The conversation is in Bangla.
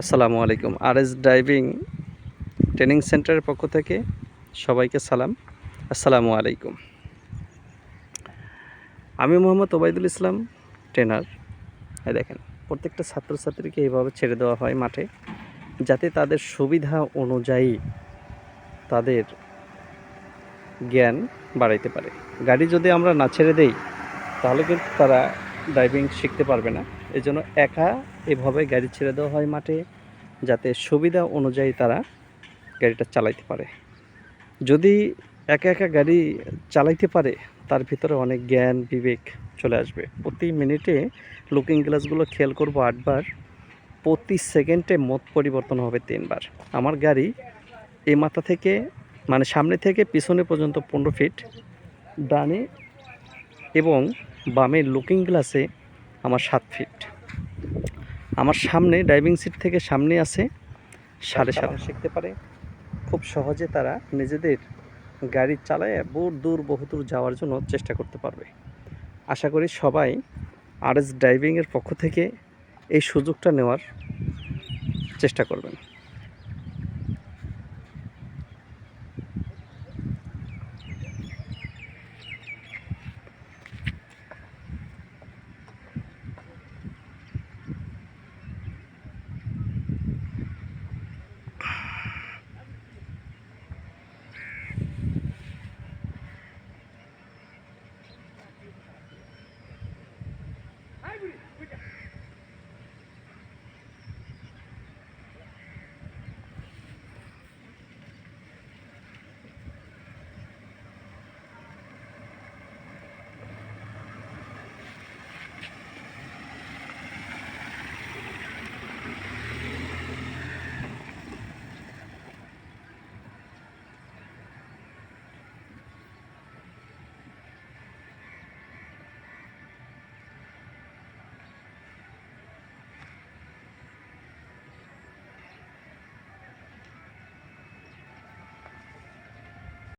আসসালামু আলাইকুম। আর এস ড্রাইভিং ট্রেনিং সেন্টারের পক্ষ থেকে সবাইকে সালাম। আসসালামু আলাইকুম। আমি মোহাম্মদ ওবায়দুল ইসলাম ট্রেনার এই দেখেন, প্রত্যেকটা ছাত্রছাত্রীকে এইভাবে ছেড়ে দেওয়া হয় মাঠে, যাতে তাদের সুবিধা অনুযায়ী তাদের জ্ঞান বাড়াইতে পারে। গাড়ি যদি আমরা না ছেড়ে দেই, তাহলে কিন্তু তারা ড্রাইভিং শিখতে পারবে না। এই জন্য একা এভাবে গাড়ি ছেড়ে দেওয়া হয় মাঠে, যাতে সুবিধা অনুযায়ী তারা গাড়িটা চালাইতে পারে। যদি একা একা গাড়ি চালাইতে পারে, তার ভিতরে অনেক জ্ঞান, বিবেক চলে আসবে। প্রতি মিনিটে লুকিং গ্লাসগুলো খেয়াল করব আটবার, প্রতি সেকেন্ডে মত পরিবর্তন হবে তিনবার। আমার গাড়ি এই মাথা থেকে মানে সামনে থেকে পিছনে পর্যন্ত পনেরো ফিট ডানে এবং বামে লুকিং গ্লাসে আমার সাত ফিট আমার সামনে ড্রাইভিং সিট থেকে সামনে আছে সাড়ে সাত। শিখতে পারে, খুব সহজে তারা নিজেদের গাড়ি চালায় বহু দূর বহুদূর যাওয়ার জন্য চেষ্টা করতে পারবে। আশা করি সবাই আর এস ড্রাইভিংয়ের পক্ষ থেকে এই সুযোগটা নেওয়ার চেষ্টা করবেন।